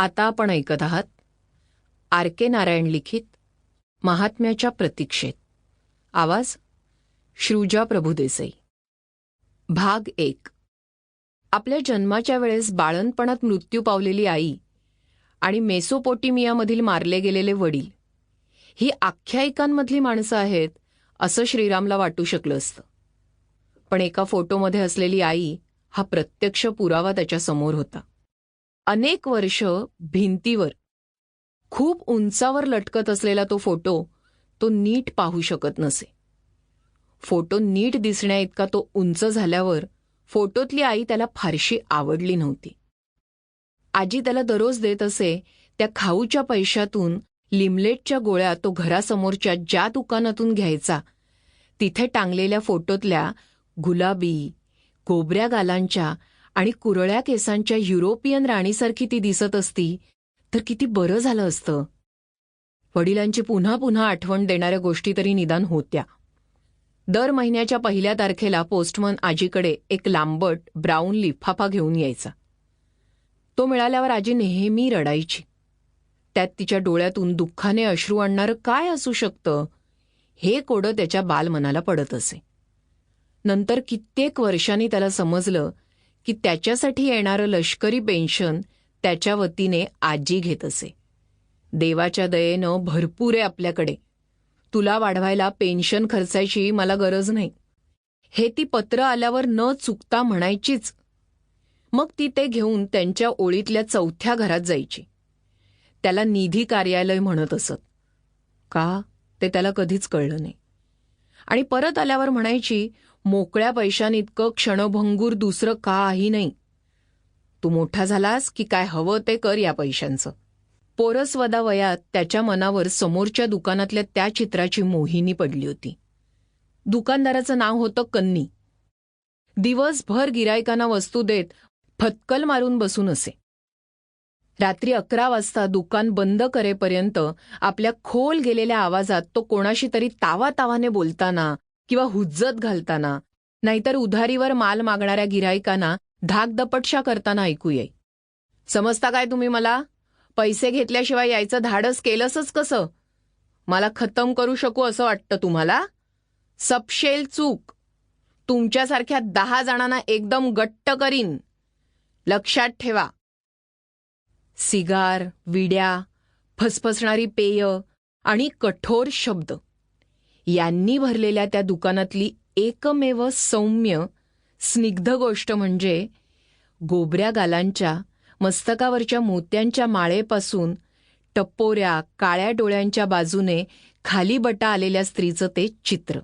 आता आपण ऐकत आहात आर के नारायण लिखित महात्म्याच्या प्रतीक्षेत. आवाज श्रुजा प्रभुदेसाई भाग एक. आपल्या जन्माच्या वेळेस बाळणपणात मृत्यू पावलेली आई आणि मेसोपोटिमियामधील मारले गेलेले वडील ही आख्यायिकांमधली माणसं आहेत असं श्रीरामला वाटू शकलं असतं. पण एका फोटोमध्ये असलेली आई हा प्रत्यक्ष पुरावा त्याच्यासमोर होता. अनेक वर्ष भिंतीवर खूप उंचावर लटकत असलेला तो फोटो तो नीट पाहू शकत नसे. फोटो नीट दिसण्या इतका तो उंच झाल्यावर फोटोतली आई त्याला फारशी आवडली नव्हती. आजी त्याला दररोज देत असे त्या खाऊच्या पैशातून लिमलेटच्या गोळ्या तो घरासमोरच्या ज्या दुकानातून घ्यायचा तिथे टांगलेल्या फोटोतल्या गुलाबी गोबऱ्या गालांच्या आणि कुरळ्या केसांच्या युरोपियन राणीसारखी ती दिसत असती तर किती बरं झालं असतं. वडिलांची पुन्हा पुन्हा आठवण देणाऱ्या गोष्टी तरी निदान होत्या. दर महिन्याच्या पहिल्या तारखेला पोस्टमन आजीकडे एक लांबट ब्राऊन लिफाफा घेऊन यायचा. तो मिळाल्यावर आजी नेहमी रडायची. त्यात तिच्या डोळ्यातून दुःखाने अश्रू आणणारं काय असू शकतं हे कोडं त्याच्या बालमनाला पडत असे. नंतर कित्येक वर्षांनी त्याला समजलं की त्याच्यासाठी येणारं लष्करी पेन्शन त्याच्या वतीने आजी घेत असे. देवाच्या दयेनं भरपूर आहे आपल्याकडे. तुला वाढवायला पेन्शन खर्चायची मला गरज नाही. हे ती पत्र आल्यावर न चुकता म्हणायचीच. मग ती ते घेऊन त्यांच्या ओळीतल्या चौथ्या घरात जायची. त्याला निधी कार्यालय म्हणत असत. का? ते त्याला कधीच कळलं नाही. आणि परत आल्यावर म्हणायची मोकळ्या पैशांइतकं क्षणभंगूर दुसरं काही नाही. तू मोठा झालास की काय हवं ते कर या पैशांचं. पोरसवदा वयात त्याच्या मनावर समोरच्या दुकानातल्या त्या चित्राची मोहिनी पडली होती. दुकानदाराचं नाव होतं कन्नी. दिवसभर गिरायकांना वस्तू देत फतकल मारून बसून असे. रात्री अकरा वाजता दुकान बंद करेपर्यंत आपल्या खोल गेलेल्या आवाजात तो कोणाशी तरी तावा तावाने बोलताना किंवा हुज्जत घालताना नाहीतर उधारीवर माल मागणाऱ्या गिरायकांना धाकदपटशा करताना ऐकूये. समजता काय तुम्ही मला? पैसे घेतल्याशिवाय यायचं धाडस केलंसच कसं? मला खतम करू शकू असं वाटतं तुम्हाला? सपशेल चूक. तुमच्यासारख्या दहा जणांना एकदम गट्ट करीन. लक्षात ठेवा. सिगार विड्या फसफसणारी पेय आणि कठोर शब्द. यांनी भरलेल्या त्या दुकानातली एकमेव सौम्य स्निग्ध गोष्ट म्हणजे गोबऱ्या गालांच्या मस्तकावरच्या मोत्यांच्या माळेपासून टप्पोऱ्या काळ्या डोळ्यांच्या बाजूने खाली बटा आलेल्या स्त्रीचं ते चित्र.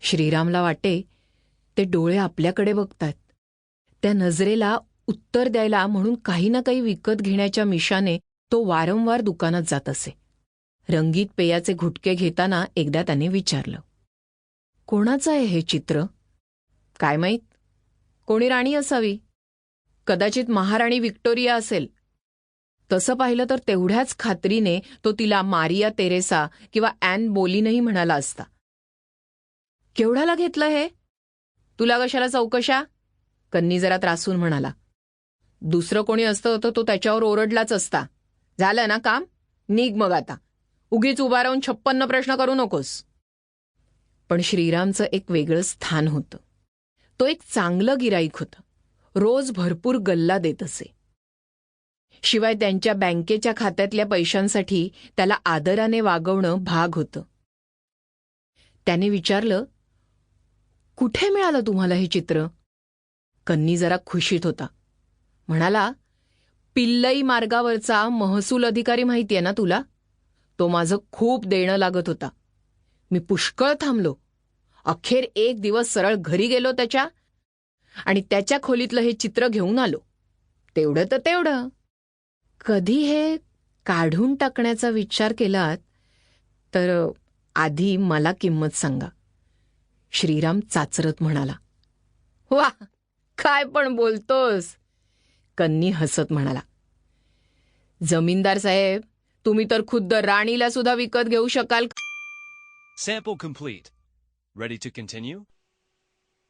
श्रीरामला वाटे ते डोळे आपल्याकडे बघतात. त्या नजरेला उत्तर द्यायला म्हणून काही ना काही विकत घेण्याच्या मिशाने तो वारंवार दुकानात जात असे. रंगीत पेयाचे घुटके घेताना एकदा त्याने विचारलं कोणाचं आहे हे चित्र? काय माहीत? कोणी राणी असावी? कदाचित महाराणी विक्टोरिया असेल. तसं पाहिलं तर तेवढ्याच खात्रीने तो तिला मारिया तेरेसा किंवा ॲन बोलीनही म्हणाला असता. केवढ्याला घेतलं हे? तुला कशाला चौकशा? कन्नी जरा त्रासून म्हणाला. दुसरं कोणी असतं तर तो त्याच्यावर ओरडलाच असता. झालं ना काम? निघ मग आता. उगीच उभा राहून छप्पन्न प्रश्न करू नकोस. पण श्रीरामचं एक वेगळं स्थान होतं. तो एक चांगलं गिराईक होतं. रोज भरपूर गल्ला देत असे. शिवाय त्यांच्या बँकेच्या खात्यातल्या पैशांसाठी त्याला आदराने वागवणं भाग होतं. त्याने विचारलं कुठे मिळालं तुम्हाला हे चित्र? कन्नी जरा खुशीत होता. म्हणाला पिल्लई मार्गावरचा महसूल अधिकारी माहितीये ना तुला? तो माझं खूप देणं लागत होता. मी पुष्कळ थांबलो. अखेर एक दिवस सरळ घरी गेलो त्याच्या आणि त्याच्या खोलीतलं हे चित्र घेऊन आलो. तेवढं तर तेवढं. कधी हे काढून टाकण्याचा विचार केलात तर आधी मला किंमत सांगा. श्रीराम चाचरत म्हणाला. वा काय पण बोलतोस कन्नी हसत म्हणाला. जमीनदार साहेब तुम्ही तर खुद्द राणीला सुद्धा विकत घेऊ शकाल. सेपो कंप्लीट रेडी टू कंटिन्यू